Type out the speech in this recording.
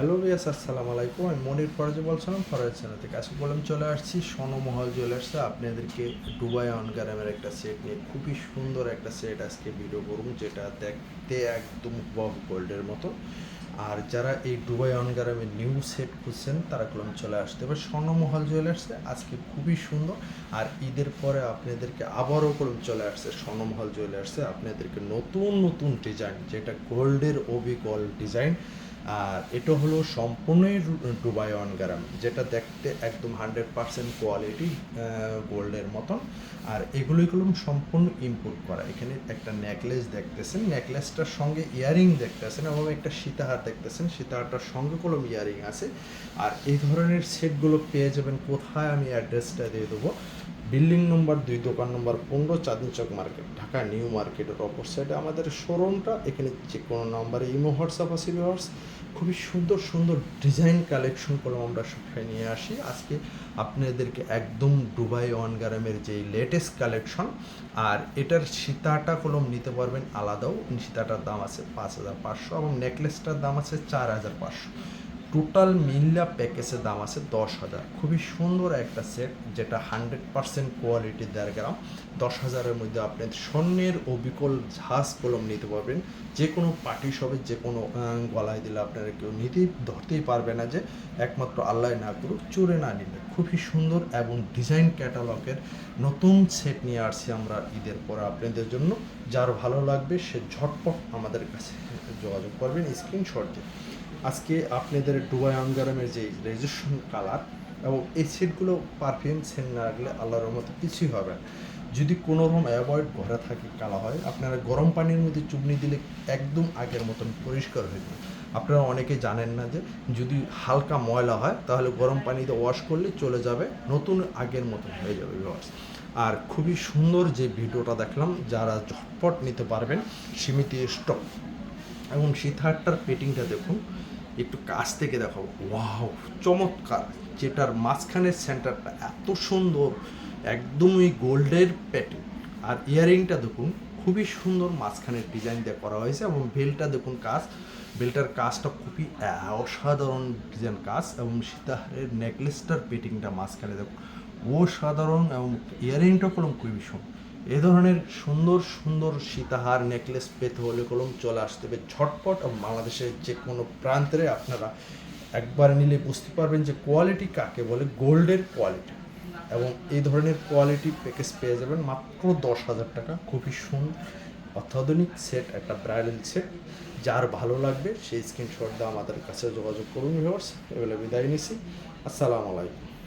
Hello বিয়াস আসসালামু আলাইকুম। আমি মনির ফরাজি বলছিলাম, ফরাজ চ্যানেল থেকে আজকে বললাম, চলে আসছি স্বর্ণমহল জুয়েলার্সে আপনাদেরকে দুবাই অনগ্রামের একটা সেট নিয়ে, খুবই সুন্দর একটা সেট আজকে ভিডিও করুন যেটা দেখতে একদম বব গোল্ডের মতো। আর যারা এই দুবাই অনগ্রামের নিউ সেট খুঁজছেন, তারা কলম চলে আসতে হবে স্বর্ণমহল জুয়েলার্সে আজকে খুবই সুন্দর। আর ঈদের পরে আপনাদেরকে আবারও কলম চলে আসছে স্বর্ণমহল জুয়েলার্সে আপনাদেরকে নতুন নতুন ডিজাইন যেটা গোল্ডের গোল্ড ডিজাইন আর এটা হলো সম্পূর্ণই ডুবাই দুবাই অন গ্রাম, যেটা দেখতে একদম হান্ড্রেড পার্সেন্ট কোয়ালিটি গোল্ডের মতন। আর এগুলোই হলো সম্পূর্ণ ইম্পোর্ট করা। এখানে একটা নেকলেস দেখতেছেন। নেকলেসটার সঙ্গে ইয়ারিং দেখতেছেন এবং একটা সীতাহার দেখতেছেন। সীতাহারটার সঙ্গে কলম ইয়ারিং আছে। আর এই ধরনের সেটগুলো পেয়ে যাবেন। কোথায় আমি অ্যাড্রেসটা দিয়ে দেবো? বিল্ডিং নম্বর দুই, দোকান নম্বর পনেরো চাঁদনি চক মার্কেট, ঢাকা নিউ মার্কেটের অপর সাইডে আমাদের শোরুমটা। এখানে যে কোনো নম্বরে ইমো, হোয়াটসঅ্যাপ আছে ভিউয়ার্স খুবই সুন্দর সুন্দর ডিজাইন কালেকশন করে আমরা সবসময় নিয়ে আসি। আজকে আপনাদেরকে একদম ডুবাই ওয়ান গ্রামের যে লেটেস্ট কালেকশন আর এটার সীতাটা কলম নিতে পারবেন আলাদাও। সীতাটার দাম আছে পাঁচ হাজার পাঁচশো এবং নেকলেসটার দাম আছে চার হাজার পাঁচশো। টোটাল মিল্লা প্যাকেজের দাম আছে দশ হাজার। খুবই সুন্দর একটা সেট যেটা হান্ড্রেড পার্সেন্ট কোয়ালিটি দেড় গ্রাম। দশ হাজারের মধ্যে আপনি স্বর্ণের অবিকল ঝাঁস কলম নিতে পারবেন। যে কোনো পার্টি সবে যে কোনো গলায় দিলে আপনারা কেউ নিতেই, ধরতেই পারবে না যে একমাত্র আল্লাহ না করুক, চোরে না নিলে। খুবই সুন্দর এবং ডিজাইন ক্যাটালগের নতুন সেট নিয়ে আসছি আমরা ঈদের পরে আপনাদের জন্য। যার ভালো লাগবে সে ঝটপট আমাদের কাছে যোগাযোগ করবেন স্ক্রিনশট দিয়ে। আজকে আপনাদের ডুবাই আঙ্গারামের যে রেজিস্ট্রেশন কালার এবং এই সেটগুলো পারফিউম সেন্ট না রাখলে আল্লাহর মতো কিছুই হবে না। যদি কোনো রকম অ্যাভয়েড ঘরে থাকে কালা হয়, আপনারা গরম পানির মধ্যে চুবনি দিলে একদম আগের মতন পরিষ্কার হয়ে যাবে। আপনারা অনেকে জানেন না যে যদি হালকা ময়লা হয়, তাহলে গরম পানিতে ওয়াশ করলে চলে যাবে, নতুন আগের মতন হয়ে যাবে ভিউয়ার্স আর খুবই সুন্দর যে ভিডিওটা দেখলাম, যারা ঝটপট নিতে পারবেন, সীমিত স্টক এবং সীতাহারটার পেটিংটা দেখুন। একটু কাছ থেকে দেখো। ওয়াও, চমৎকার। যেটার মাঝখানের সেন্টারটা এত সুন্দর একদমই গোল্ডের প্যাটিং আর ইয়ারিংটা দেখুন, খুবই সুন্দর মাঝখানের ডিজাইন দিয়ে করা হয়েছে এবং বেলটা দেখুন কাজ। বেলটার কাজটা খুবই অসাধারণ ডিজাইন কাজ এবং সীতাহারের নেকলেসটার পেটিংটা মাঝখানে দেখুন। অসাধারণ এবং ইয়ারিংটা কলম খুবই সুন্দর। এ ধরনের সুন্দর সুন্দর সীতাহার নেকলেস পেতে হলে কলম চলে আসতে হবে। ঝটপট বাংলাদেশের যে কোনো প্রান্তে আপনারা একবার নিলে বুঝতে পারবেন যে কোয়ালিটি কাকে বলে? গোল্ডের কোয়ালিটি এবং এই ধরনের কোয়ালিটি প্যাকেজ পেয়ে যাবেন মাত্র দশ হাজার টাকা। খুবই সুন্দর অত্যাধুনিক সেট একটা ব্রাইডাল সেট যার ভালো লাগবে সেই স্ক্রিনশট দিয়ে আমাদের কাছে যোগাযোগ করুন ভিউয়ার্স এগুলো বিদায় নিছি। আসসালামু আলাইকুম।